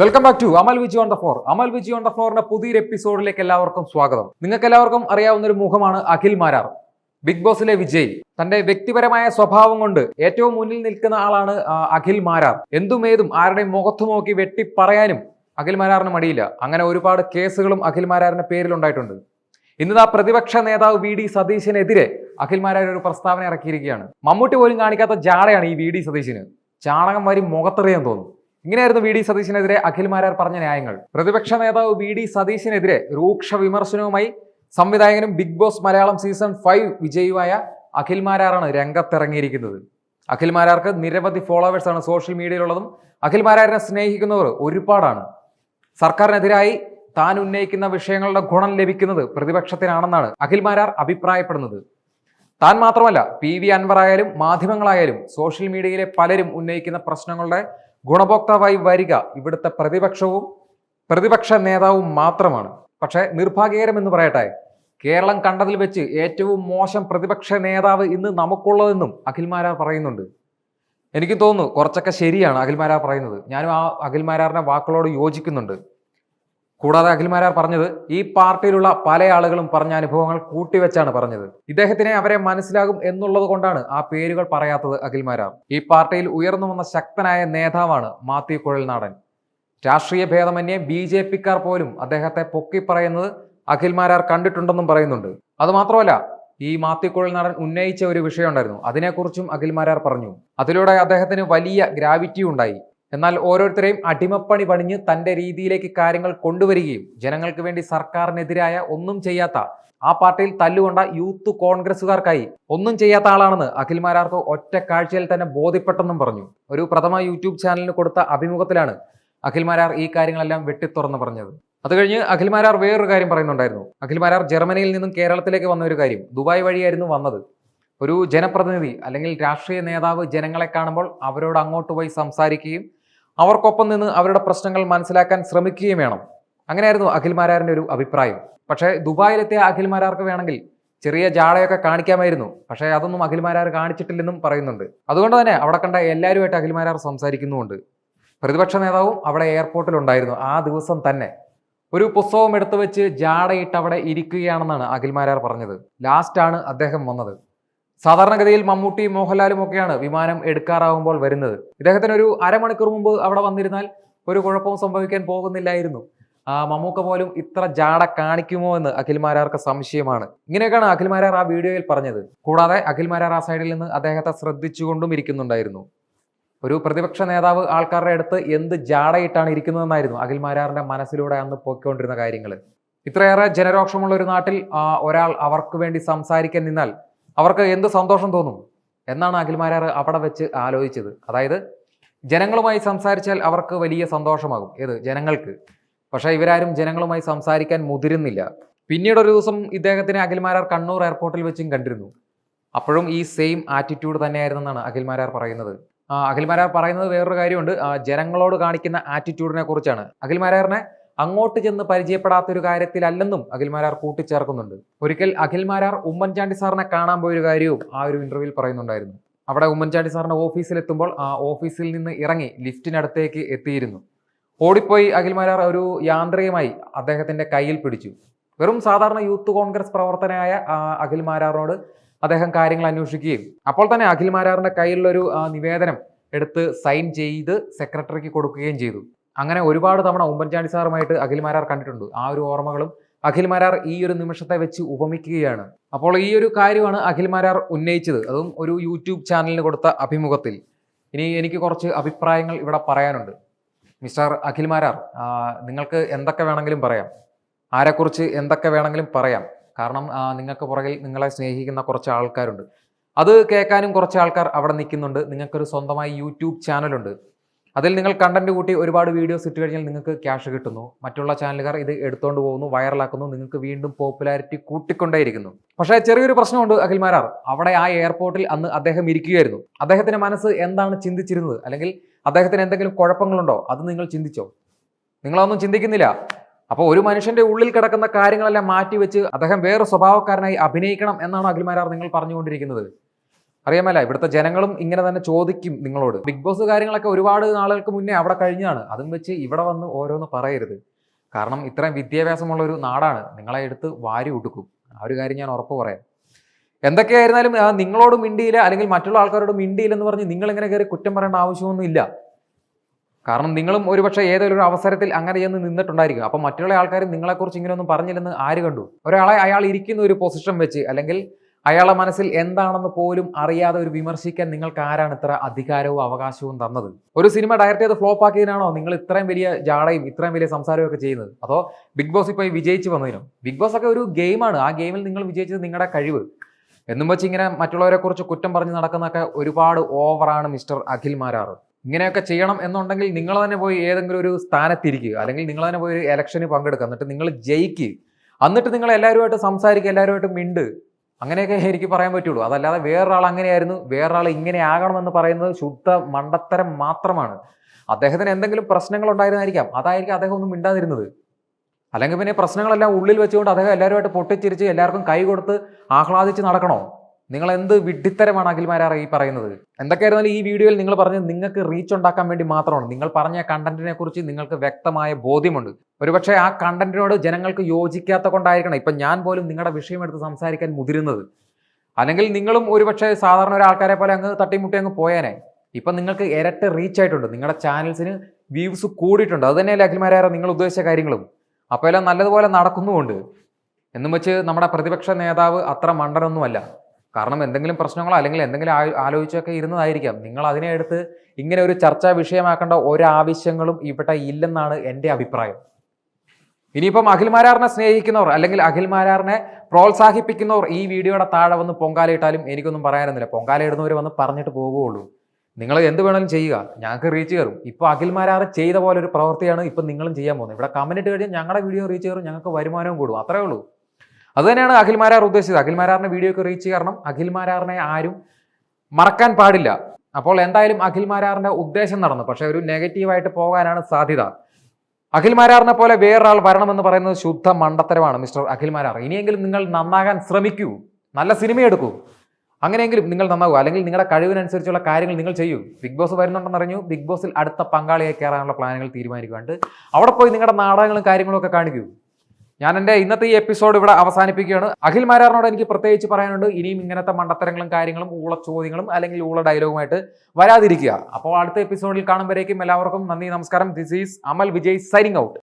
Welcome back to Amal Viji on the four Amal Viji on the ഫോറിന്റെ പുതിയൊരു എപ്പിസോഡിലേക്ക് എല്ലാവർക്കും സ്വാഗതം. നിങ്ങൾക്ക് എല്ലാവർക്കും അറിയാവുന്ന ഒരു മുഖമാണ് അഖിൽ മാരാർ. ബിഗ് ബോസിലെ വിജയ്. തന്റെ വ്യക്തിപരമായ സ്വഭാവം കൊണ്ട് ഏറ്റവും മുന്നിൽ നിൽക്കുന്ന ആളാണ് അഖിൽ മാരാർ. എന്തും ഏതും ആരുടെയും മുഖത്ത് നോക്കി വെട്ടി പറയാനും അഖിൽ മാരാറിന് മടിയില്ല. അങ്ങനെ ഒരുപാട് കേസുകളും അഖിൽ മാരാറിന്റെ പേരിലുണ്ടായിട്ടുണ്ട് ഇന്ന് ആ പ്രതിപക്ഷ നേതാവ് വി ഡി സതീശിനെതിരെ അഖിൽ മാരാർ ഒരു പ്രസ്താവന ഇറക്കിയിരിക്കുകയാണ്. മമ്മൂട്ടി പോലും കാണിക്കാത്ത ജാടയാണ് ഈ വി ഡി സതീശിന്. ചാണകം വരി മുഖത്തെറിയാൻ തോന്നും ഇങ്ങനെയായിരുന്നു വി ഡി സതീശിനെതിരെ അഖിൽ മാരാർ പറഞ്ഞ ന്യായങ്ങൾ. പ്രതിപക്ഷ നേതാവ് വി ഡി സതീശിനെതിരെ രൂക്ഷ വിമർശനവുമായി സംവിധായകനും big boss Malayalam season five വിജയുമായ Akhil മാരാറാണ് രംഗത്തിറങ്ങിയിരിക്കുന്നത്. അഖിൽ മാരാർക്ക് നിരവധി ഫോളോവേഴ്സാണ് സോഷ്യൽ മീഡിയയിലുള്ളതും അഖിൽ മാരാറിനെ സ്നേഹിക്കുന്നവർ ഒരുപാടാണ്. സർക്കാരിനെതിരായി താൻ ഉന്നയിക്കുന്ന വിഷയങ്ങളുടെ ഗുണം ലഭിക്കുന്നത് പ്രതിപക്ഷത്തിനാണെന്നാണ് അഖിൽ മാരാർ അഭിപ്രായപ്പെടുന്നത്. താൻ മാത്രമല്ല പി വി അൻവർ ആയാലും മാധ്യമങ്ങളായാലും സോഷ്യൽ മീഡിയയിലെ പലരും ഉന്നയിക്കുന്ന പ്രശ്നങ്ങളുടെ ഗുണഭോക്താവായി വരിക ഇവിടുത്തെ പ്രതിപക്ഷവും പ്രതിപക്ഷ നേതാവും മാത്രമാണ്. പക്ഷേ നിർഭാഗ്യകരമെന്ന് പറയട്ടെ കേരളം കണ്ടതിൽ വെച്ച് ഏറ്റവും മോശം പ്രതിപക്ഷ നേതാവ് ഇന്ന് നമുക്കുള്ളതെന്നും അഖിൽമാരാർ പറയുന്നുണ്ട്. എനിക്ക് തോന്നുന്നു കുറച്ചൊക്കെ ശരിയാണ് അഖിൽമാരാർ പറയുന്നത്. ഞാനും ആ അഖിൽമാരാറിന്റെ വാക്കുകളോട് യോജിക്കുന്നുണ്ട്. കൂടാതെ അഖിൽമാരാർ പറഞ്ഞത് ഈ പാർട്ടിയിലുള്ള പല ആളുകളും പറഞ്ഞ അനുഭവങ്ങൾ കൂട്ടിവെച്ചാണ് പറഞ്ഞത്. ഇദ്ദേഹത്തിനെ അവരെ മനസ്സിലാകും എന്നുള്ളത് കൊണ്ടാണ് ആ പേരുകൾ പറയാത്തത് അഖിൽമാരാർ. ഈ പാർട്ടിയിൽ ഉയർന്നു വന്ന ശക്തനായ നേതാവാണ് മാത്യു കുഴൽനാടൻ. രാഷ്ട്രീയ ഭേദമന്യേ ബി ജെ പിക്കാർ പോലും അദ്ദേഹത്തെ പൊക്കി പറയുന്നത് അഖിൽമാരാർ കണ്ടിട്ടുണ്ടെന്നും പറയുന്നുണ്ട്. അതുമാത്രമല്ല ഈ മാത്യു കുഴൽനാടൻ ഉന്നയിച്ച ഒരു വിഷയമുണ്ടായിരുന്നു. അതിനെക്കുറിച്ചും അഖിൽമാരാർ പറഞ്ഞു. അതിലൂടെ അദ്ദേഹത്തിന് വലിയ ഗ്രാവിറ്റി ഉണ്ടായി. എന്നാൽ ഓരോരുത്തരെയും അടിമപ്പണി പണിഞ്ഞ് തന്റെ രീതിയിലേക്ക് കാര്യങ്ങൾ കൊണ്ടുവരികയും ജനങ്ങൾക്ക് വേണ്ടി സർക്കാരിനെതിരായ ഒന്നും ചെയ്യാത്ത ആ പാർട്ടിയിൽ തല്ലുകൊണ്ട യൂത്ത് കോൺഗ്രസുകാർക്കായി ഒന്നും ചെയ്യാത്ത ആളാണെന്ന് അഖിൽമാരാർക്ക് ഒറ്റ കാഴ്ചയിൽ തന്നെ ബോധ്യപ്പെട്ടെന്നും പറഞ്ഞു. ഒരു പ്രഥമ യൂട്യൂബ് ചാനലിന് കൊടുത്ത അഭിമുഖത്തിലാണ് അഖിൽമാരാർ ഈ കാര്യങ്ങളെല്ലാം വെട്ടിത്തുറന്ന് പറഞ്ഞത്. അത് കഴിഞ്ഞ് അഖിൽമാരാർ വേറൊരു കാര്യം പറയുന്നുണ്ടായിരുന്നു. അഖിൽമാരാർ ജർമ്മനിയിൽ നിന്നും കേരളത്തിലേക്ക് വന്ന ഒരു കാര്യം. ദുബായ് വഴിയായിരുന്നു വന്നത്. ഒരു ജനപ്രതിനിധി അല്ലെങ്കിൽ രാഷ്ട്രീയ നേതാവ് ജനങ്ങളെ കാണുമ്പോൾ അവരോട് അങ്ങോട്ട് പോയി സംസാരിക്കുകയും അവർക്കൊപ്പം നിന്ന് അവരുടെ പ്രശ്നങ്ങൾ മനസ്സിലാക്കാൻ ശ്രമിക്കുകയും വേണം. അങ്ങനെയായിരുന്നു അഖിൽമാരാറിന്റെ ഒരു അഭിപ്രായം. പക്ഷേ ദുബായിലെത്തിയ അഖിൽമാരാർക്ക് വേണമെങ്കിൽ ചെറിയ ജാടയൊക്കെ കാണിക്കാമായിരുന്നു. പക്ഷേ അതൊന്നും അഖിൽമാരാർ കാണിച്ചിട്ടില്ലെന്നും പറയുന്നുണ്ട്. അതുകൊണ്ട് തന്നെ അവിടെ കണ്ട എല്ലാവരുമായിട്ട് അഖിൽമാരാർ സംസാരിക്കുന്നുമുണ്ട്. പ്രതിപക്ഷ നേതാവും അവിടെ എയർപോർട്ടിലുണ്ടായിരുന്നു ആ ദിവസം തന്നെ ഒരു പുസ്തകം എടുത്തു വെച്ച് ജാടയിട്ട് അവിടെ ഇരിക്കുകയാണെന്നാണ് അഖിൽമാരാർ പറഞ്ഞത്. ലാസ്റ്റാണ് അദ്ദേഹം വന്നത്. സാധാരണഗതിയിൽ മമ്മൂട്ടി മോഹൻലാലും ഒക്കെയാണ് വിമാനം എടുക്കാറാവുമ്പോൾ വരുന്നത്. ഇദ്ദേഹത്തിന് ഒരു അരമണിക്കൂർ മുമ്പ് അവിടെ വന്നിരുന്നാൽ ഒരു കുഴപ്പവും സംഭവിക്കാൻ പോകുന്നില്ലായിരുന്നു. മമ്മൂക്ക പോലും ഇത്ര ജാട കാണിക്കുമോ എന്ന് അഖിൽ മാരാർക്ക് സംശയമാണ്. ഇങ്ങനെയൊക്കെയാണ് അഖിൽ മാരാർ ആ വീഡിയോയിൽ പറഞ്ഞത്. കൂടാതെ അഖിൽ മാരാർ ആ സൈഡിൽ നിന്ന് അദ്ദേഹത്തെ ശ്രദ്ധിച്ചുകൊണ്ടും ഇരിക്കുന്നുണ്ടായിരുന്നു. ഒരു പ്രതിപക്ഷ നേതാവ് ആൾക്കാരുടെ അടുത്ത് എന്ത് ജാടയിട്ടാണ് ഇരിക്കുന്നതെന്നായിരുന്നു അഖിൽ മാരാറിന്റെ മനസ്സിലൂടെ അന്ന് പൊയ്ക്കൊണ്ടിരുന്ന കാര്യങ്ങൾ ഇത്രയേറെ ജനരോക്ഷമുള്ള ഒരു നാട്ടിൽ ഒരാൾ അവർക്ക് വേണ്ടി സംസാരിക്കാൻ നിന്നാൽ അവർക്ക് എന്ത് സന്തോഷം തോന്നും? എന്നാണ് അഖിൽമാരാർ അവിടെ വെച്ച് ആലോചിച്ചത്. അതായത് ജനങ്ങളുമായി സംസാരിച്ചാൽ അവർക്ക് വലിയ സന്തോഷമാകും. ഏത്? ജനങ്ങൾക്ക്. പക്ഷേ ഇവരാരും ജനങ്ങളുമായി സംസാരിക്കാൻ മുതിരുന്നില്ല. പിന്നീട് ഒരു ദിവസം ഇദ്ദേഹത്തിന് അഖിൽമാരാർ കണ്ണൂർ എയർപോർട്ടിൽ വെച്ചും കണ്ടിരുന്നു. അപ്പോഴും ഈ സെയിം ആറ്റിറ്റ്യൂഡ് തന്നെയായിരുന്നെന്നാണ് അഖിൽമാരാർ പറയുന്നത്. അഖിൽമാരാർ പറയുന്നത് വേറൊരു കാര്യമുണ്ട്. ജനങ്ങളോട് കാണിക്കുന്ന ആറ്റിറ്റ്യൂഡിനെ കുറിച്ചാണ്. അഖിൽമാരാറിനെ അങ്ങോട്ട് ചെന്ന് പരിചയപ്പെടാത്ത ഒരു കാര്യത്തിലല്ലെന്നും അഖിൽമാരാർ കൂട്ടിച്ചേർക്കുന്നുണ്ട്. ഒരിക്കൽ അഖിൽമാരാർ ഉമ്മൻചാണ്ടി സാറിനെ കാണാൻ പോയൊരു കാര്യവും ആ ഒരു ഇന്റർവ്യൂവിൽ പറയുന്നുണ്ടായിരുന്നു. അവിടെ ഉമ്മൻചാണ്ടി സാറിന്റെ ഓഫീസിലെത്തുമ്പോൾ ആ ഓഫീസിൽ നിന്ന് ഇറങ്ങി ലിഫ്റ്റിനടുത്തേക്ക് എത്തിയിരുന്നു. ഓടിപ്പോയി അഖിൽമാരാർ ഒരു യാന്ത്രികമായി അദ്ദേഹത്തിന്റെ കയ്യിൽ പിടിച്ചു. വെറും സാധാരണ യൂത്ത് കോൺഗ്രസ് പ്രവർത്തനയായ ആ, അഖിൽ അദ്ദേഹം കാര്യങ്ങൾ അന്വേഷിക്കുകയും അപ്പോൾ തന്നെ അഖിൽമാരാറിന്റെ കയ്യിലുള്ള കയ്യിലുള്ളൊരു നിവേദനം എടുത്ത് സൈൻ ചെയ്ത് സെക്രട്ടറിക്ക് കൊടുക്കുകയും ചെയ്തു. അങ്ങനെ ഒരുപാട് തവണ ഉമ്മൻചാണ്ടി സാറുമായിട്ട് അഖിൽ മാരാർ കണ്ടിട്ടുണ്ട്. ആ ഒരു ഓർമ്മകളും അഖിൽ മാരാർ ഈ ഒരു നിമിഷത്തെ വെച്ച് ഉപമിക്കുകയാണ്. അപ്പോൾ ഈ ഒരു കാര്യമാണ് അഖിൽ മാരാർ ഉന്നയിച്ചത്. അതും ഒരു യൂട്യൂബ് ചാനലിന് കൊടുത്ത അഭിമുഖത്തിൽ. ഇനി എനിക്ക് കുറച്ച് അഭിപ്രായങ്ങൾ ഇവിടെ പറയാനുണ്ട്. മിസ്റ്റർ അഖിൽ മാരാർ നിങ്ങൾക്ക് എന്തൊക്കെ വേണമെങ്കിലും പറയാം. ആരെക്കുറിച്ച് എന്തൊക്കെ വേണമെങ്കിലും പറയാം. കാരണം നിങ്ങൾക്ക് പുറകിൽ നിങ്ങളെ സ്നേഹിക്കുന്ന കുറച്ച് ആൾക്കാരുണ്ട്. അത് കേൾക്കാനും കുറച്ച് ആൾക്കാർ അവിടെ നിൽക്കുന്നുണ്ട്. നിങ്ങൾക്കൊരു സ്വന്തമായി യൂട്യൂബ് ചാനലുണ്ട്. അതിൽ നിങ്ങൾ കണ്ടന്റ് കൂട്ടി ഒരുപാട് വീഡിയോസ് ഇട്ട് കഴിഞ്ഞാൽ നിങ്ങൾക്ക് ക്യാഷ് കിട്ടുന്നു. മറ്റുള്ള ചാനലുകാർ ഇത് എടുത്തുകൊണ്ട് പോകുന്നു വൈറലാക്കുന്നു നിങ്ങൾക്ക് വീണ്ടും പോപ്പുലാരിറ്റി കൂട്ടിക്കൊണ്ടേയിരിക്കുന്നു. പക്ഷേ ചെറിയൊരു പ്രശ്നമുണ്ട് അഖിൽമാരാർ. അവിടെ ആ എയർപോർട്ടിൽ അന്ന് അദ്ദേഹം ഇരിക്കുകയായിരുന്നു. അദ്ദേഹത്തിന്റെ മനസ്സ് എന്താണ് ചിന്തിച്ചിരുന്നത്? അല്ലെങ്കിൽ അദ്ദേഹത്തിന് എന്തെങ്കിലും കുഴപ്പങ്ങളുണ്ടോ? അത് നിങ്ങൾ ചിന്തിച്ചോ? നിങ്ങളതൊന്നും ചിന്തിക്കുന്നില്ല. അപ്പോൾ ഒരു മനുഷ്യന്റെ ഉള്ളിൽ കിടക്കുന്ന കാര്യങ്ങളെല്ലാം മാറ്റിവെച്ച് അദ്ദേഹം വേറെ സ്വഭാവക്കാരനായി അഭിനയിക്കണം എന്നാണ് അഖിൽമാരാർ നിങ്ങൾ പറഞ്ഞുകൊണ്ടിരിക്കുന്നത്. അറിയാമല്ല? ഇവിടുത്തെ ജനങ്ങളും ഇങ്ങനെ തന്നെ ചോദിക്കും നിങ്ങളോട്. ബിഗ് ബോസ് കാര്യങ്ങളൊക്കെ ഒരുപാട് നാളുകൾക്ക് മുന്നേ അവിടെ കഴിഞ്ഞാണ്. അതും വെച്ച് ഇവിടെ വന്ന് ഓരോന്ന് പറയരുത്. കാരണം ഇത്രയും വിദ്യാഭ്യാസമുള്ള ഒരു നാടാണ്. നിങ്ങളെ എടുത്ത് വാരി ഒടുക്കും ആ ഒരു കാര്യം ഞാൻ ഉറപ്പ് പറയാം. എന്തൊക്കെയായിരുന്നാലും നിങ്ങളോടും മിണ്ടിയില്ല അല്ലെങ്കിൽ മറ്റുള്ള ആൾക്കാരോട് മിണ്ടിയില്ലെന്ന് പറഞ്ഞ് നിങ്ങൾ ഇങ്ങനെ കയറി കുറ്റം പറയേണ്ട ആവശ്യമൊന്നും ഇല്ല. കാരണം നിങ്ങളും ഒരുപക്ഷെ ഏതൊരു അവസരത്തിൽ അങ്ങനെ ചെന്ന് നിന്നിട്ടുണ്ടായിരിക്കും. അപ്പം മറ്റുള്ള ആൾക്കാർ നിങ്ങളെക്കുറിച്ച് ഇങ്ങനെയൊന്നും പറഞ്ഞില്ലെന്ന് ആര് കണ്ടു? ഒരാളെ അയാൾ ഇരിക്കുന്ന ഒരു പൊസിഷൻ വെച്ച് അല്ലെങ്കിൽ അയാളെ മനസ്സിൽ എന്താണെന്ന് പോലും അറിയാതെ ഒരു വിമർശിക്കാൻ നിങ്ങൾക്ക് ആരാണ് ഇത്ര അധികാരവും അവകാശവും തന്നത്? ഒരു സിനിമ ഡയറക്റ്റ് ചെയ്ത് ഫ്ലോപ്പ് ആക്കിയതിനാണോ നിങ്ങൾ ഇത്രയും വലിയ ജാടയും ഇത്രയും വലിയ സംസാരവും ഒക്കെ ചെയ്യുന്നത്? അതോ ബിഗ് ബോസ് ഇപ്പോൾ വിജയിച്ച് വന്നതിനോ? ബിഗ് ബോസ് ഒക്കെ ഒരു ഗെയിമാണ് ആ ഗെയിമിൽ നിങ്ങൾ വിജയിച്ചത് നിങ്ങളുടെ കഴിവ്. എന്നും വെച്ച് ഇങ്ങനെ മറ്റുള്ളവരെ കുറിച്ച് കുറ്റം പറഞ്ഞ് നടക്കുന്നൊക്കെ ഒരുപാട് ഓവറാണ് മിസ്റ്റർ അഖിൽ മാരാറ്. ഇങ്ങനെയൊക്കെ ചെയ്യണം എന്നുണ്ടെങ്കിൽ നിങ്ങൾ തന്നെ പോയി ഏതെങ്കിലും ഒരു സ്ഥാനത്തിരിക്കുക. അല്ലെങ്കിൽ നിങ്ങൾ തന്നെ പോയി ഒരു ഇലക്ഷന് പങ്കെടുക്കുക. എന്നിട്ട് നിങ്ങൾ ജയിക്കുക എന്നിട്ട് നിങ്ങൾ എല്ലാവരുമായിട്ട് സംസാരിക്കുക എല്ലാവരുമായിട്ട് മിണ്ട്. അങ്ങനെയൊക്കെ എനിക്ക് പറയാൻ പറ്റുള്ളൂ. അതല്ലാതെ വേറൊരാൾ അങ്ങനെയായിരുന്നു. വേറൊരാൾ ഇങ്ങനെ ആകണമെന്ന് പറയുന്നത് ശുദ്ധ മണ്ടത്തരം മാത്രമാണ്. അദ്ദേഹത്തിന് എന്തെങ്കിലും പ്രശ്നങ്ങൾ ഉണ്ടായിരുന്നായിരിക്കാം. അതായിരിക്കും അദ്ദേഹം ഒന്നും മിണ്ടാതിരുന്നത്. അല്ലെങ്കിൽ പിന്നെ പ്രശ്നങ്ങളെല്ലാം ഉള്ളിൽ വെച്ചുകൊണ്ട് അദ്ദേഹം എല്ലാവരുമായിട്ട് പൊട്ടിച്ചിരിച്ച് എല്ലാവർക്കും കൈ കൊടുത്ത് ആഹ്ലാദിച്ച് നടക്കണോ? നിങ്ങൾ എന്ത് വിഡ്ഢിത്തരമാണ് അഖിൽമാരാർ ഈ പറയുന്നത്? എന്തൊക്കെയായിരുന്നാലും ഈ വീഡിയോയിൽ നിങ്ങൾ പറഞ്ഞത് നിങ്ങൾക്ക് റീച്ച് ഉണ്ടാക്കാൻ വേണ്ടി മാത്രമാണ്. നിങ്ങൾ പറഞ്ഞ കണ്ടന്റിനെ കുറിച്ച് നിങ്ങൾക്ക് വ്യക്തമായ ബോധ്യമുണ്ട്. ഒരുപക്ഷെ ആ കണ്ടന്റിനോട് ജനങ്ങൾക്ക് യോജിക്കാത്ത കൊണ്ടായിരിക്കണം. ഇപ്പം ഞാൻ പോലും നിങ്ങളുടെ വിഷയമെടുത്ത് സംസാരിക്കാൻ മുതിരുന്നത്. അല്ലെങ്കിൽ നിങ്ങളും ഒരുപക്ഷെ സാധാരണ ഒരാൾക്കാരെ പോലെ അങ്ങ് തട്ടിമുട്ടി അങ്ങ് പോയേനെ. ഇപ്പം നിങ്ങൾക്ക് ഇരട്ട റീച്ച് ആയിട്ടുണ്ട്. നിങ്ങളുടെ ചാനൽസിന് വ്യൂസ് കൂടിയിട്ടുണ്ട്. അത് തന്നെയല്ലേ അഖിൽമാരായ നിങ്ങൾ ഉദ്ദേശിച്ച കാര്യങ്ങളും. അപ്പോൾ എല്ലാം നല്ലതുപോലെ നടക്കുന്നുമുണ്ട്. എന്നും വെച്ച് നമ്മുടെ പ്രതിപക്ഷ നേതാവ് അത്ര മണ്ടനൊന്നുമല്ല. കാരണം എന്തെങ്കിലും പ്രശ്നങ്ങളോ അല്ലെങ്കിൽ എന്തെങ്കിലും ആലോചിച്ചൊക്കെ ഇരുന്നതായിരിക്കാം. നിങ്ങൾ അതിനെ എടുത്ത് ഇങ്ങനെ ഒരു ചർച്ചാ വിഷയമാക്കേണ്ട ഒരാവശ്യങ്ങളും ഇവിടെ ഇല്ലെന്നാണ് എന്റെ അഭിപ്രായം. ഇനിയിപ്പം അഖിൽമാരാറിനെ സ്നേഹിക്കുന്നവർ അല്ലെങ്കിൽ അഖിൽമാരാറിനെ പ്രോത്സാഹിപ്പിക്കുന്നവർ ഈ വീഡിയോയുടെ താഴെ വന്ന് പൊങ്കാലയിട്ടാലും എനിക്കൊന്നും പറയാനൊന്നുമില്ല. പൊങ്കാലയിടുന്നവർ വന്ന് പറഞ്ഞിട്ട് പോകുകയുള്ളൂ. നിങ്ങൾ എന്ത് വേണമെങ്കിലും ചെയ്യുക. ഞങ്ങൾക്ക് റീച്ച് കയറും. ഇപ്പോൾ അഖിൽമാരാറ് ചെയ്ത പോലെ ഒരു പ്രവൃത്തിയാണ് ഇപ്പം നിങ്ങളും ചെയ്യാൻ പോകുന്നത്. ഇവിടെ ഇട്ട് കഴിഞ്ഞാൽ ഞങ്ങളുടെ വീഡിയോ റീച്ച് കയറും ഞങ്ങൾക്ക് വരുമാനവും കൂടും. അത്രേ ഉള്ളൂ. അത് തന്നെയാണ് അഖിൽമാരാർ ഉദ്ദേശിച്ചത്. അഖിൽമാരാറിനെ വീഡിയോ ഒക്കെ റീച്ച് കാരണം അഖിൽമാരാറിനെ ആരും മറക്കാൻ പാടില്ല. അപ്പോൾ എന്തായാലും അഖിൽമാരാറിന്റെ ഉദ്ദേശം നടന്നു. പക്ഷെ ഒരു നെഗറ്റീവായിട്ട് പോകാനാണ് സാധ്യത. അഖിൽമാരാറിനെ പോലെ വേറൊരാൾ വരണമെന്ന് പറയുന്നത് ശുദ്ധ മണ്ടത്തരമാണ് മിസ്റ്റർ അഖിൽമാരാർ ഇനിയെങ്കിലും നിങ്ങൾ നന്നാകാൻ ശ്രമിക്കൂ. നല്ല സിനിമ എടുക്കൂ. അങ്ങനെയെങ്കിലും നിങ്ങൾ നന്നാകൂ. അല്ലെങ്കിൽ നിങ്ങളുടെ കഴിവിനനുസരിച്ചുള്ള കാര്യങ്ങൾ നിങ്ങൾ ചെയ്യൂ. ബിഗ് ബോസ് വരുന്നുണ്ടെന്ന് അറിഞ്ഞു. ബിഗ് ബോസിൽ അടുത്ത പങ്കാളിയെ കയറാനുള്ള പ്ലാനുകൾ തീരുമാനിക്കുന്നുണ്ട് അവിടെ പോയി നിങ്ങളുടെ നാടകങ്ങളും കാര്യങ്ങളും ഒക്കെ കാണിക്കൂ. ഞാൻ എന്റെ ഇന്നത്തെ ഈ എപ്പിസോഡ് ഇവിടെ അവസാനിപ്പിക്കുകയാണ്. അഖിൽ മാരാറിനോട് എനിക്ക് പ്രത്യേകിച്ച് പറയാനുണ്ട് ഇനിയും ഇങ്ങനത്തെ മണ്ടത്തരങ്ങളും കാര്യങ്ങളും ഊള ചോദ്യങ്ങളും അല്ലെങ്കിൽ ഊള ഡയലോഗുമായിട്ട് വരാതിരിക്കുക. അപ്പോൾ അടുത്ത എപ്പിസോഡിൽ കാണുമ്പോഴേക്കും എല്ലാവർക്കും നന്ദി നമസ്കാരം. This is Amal Vijay signing out